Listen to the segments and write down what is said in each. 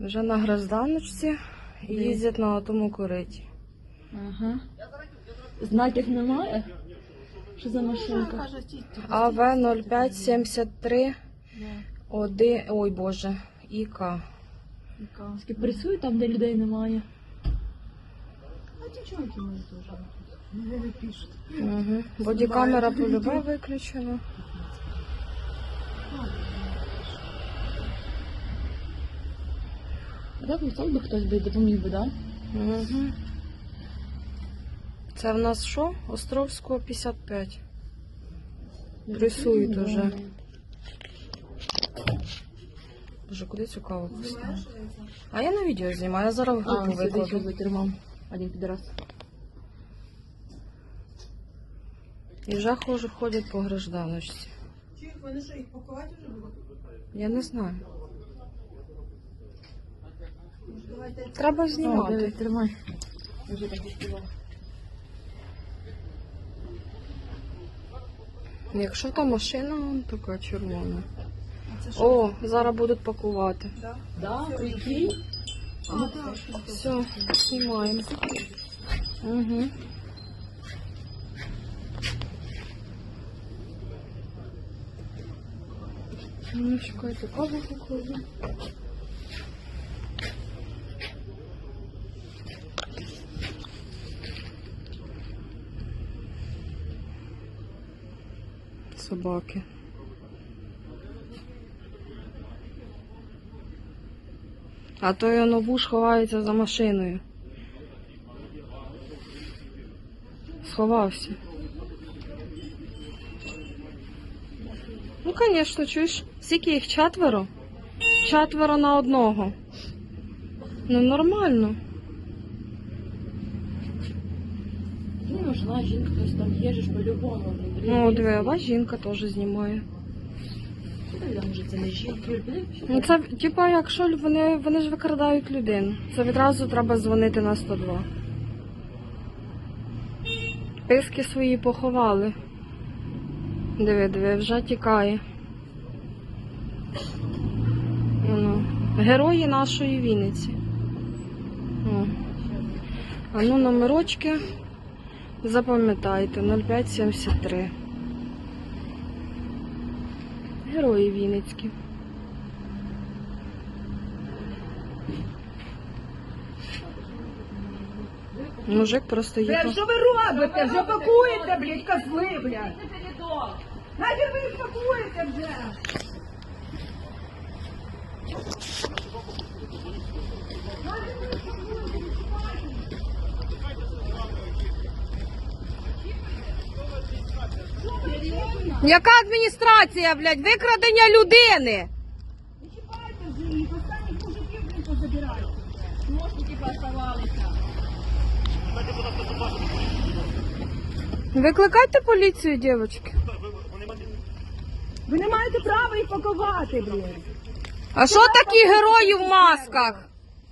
Вже на гражданочці і Де? їздять на тому кориті. Ага. Знаків немає? Що за машинка? АВ 0573 1, ой боже, ІК. Скільки працює там, де людей немає. Угу. Бодікамера полюбе виключена. А так висок би хтось би допоміг би, да? Угу. Це в нас що? Островського 55. Рисують уже. Боже, куди цю каву поставити? А я на відео знімаю, я зараз в А, групу сидить викладу. за кермом. Один підраз. І вже хожу ходять по гражданочці. Вони що, їх пакувати вже було? Я не знаю. Треба знімати. диви, тримай. Вже так. Якщо та машина така червона. О, зараз будуть пакувати. Да? Да, прикинь. А. Все, знімаємо. Угу. Ну, чекайте, каву покладу. Собаки. А то й новуш ховається за машиною. Сховався. Ну, звісно, чуєш, скільки їх четверо? Четверо на одного. Ну, нормально. Ну, жінка, хтось там є, ж по-любому. Ну, диви, а вас жінка теж знімає. Може, це не жінка? Ну, це, типа, якщо вони, вони ж викрадають людину, це відразу треба дзвонити на 102. Писки свої поховали. Диви, диви, вже тікає. Ну, герої нашої Вінниці. О. А ну, номерочки запам'ятайте 0573. Герої Вінницькі. Мужик просто їхав. що ви робите? Вже пакуєте, блядь, козли, блядь. Нахер ви їх пакуєте вже? Яка адміністрація, блядь? Викрадення людини. Не чіпайте вже їх, останніх мужиків, блядь, позабирайте. Ножники пооставалися. Викликайте поліцію, дівчатки. Ви не маєте права їх пакувати, блядь. А що такі герої в масках?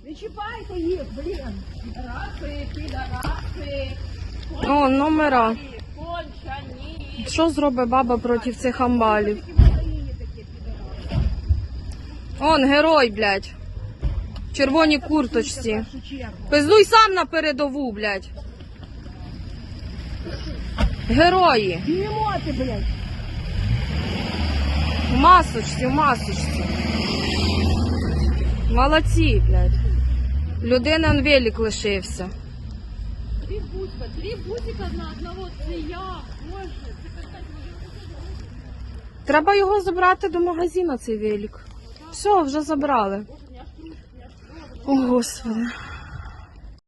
Не чіпайте їх, блін. Підараси, підараси, О, номера. кончані. Що зробить баба проти цих амбалів? Он герой, блядь. В червоній курточці. Пиздуй сам на передову, блядь. Герої. Бігемоти, блядь. В масочці, в масочці. Молодці, блядь. Людина он велик лишився. Три бусика, три бусика на одного, це я. Боже, Треба його забрати до магазину, цей велик. Все, вже забрали. О, Господи.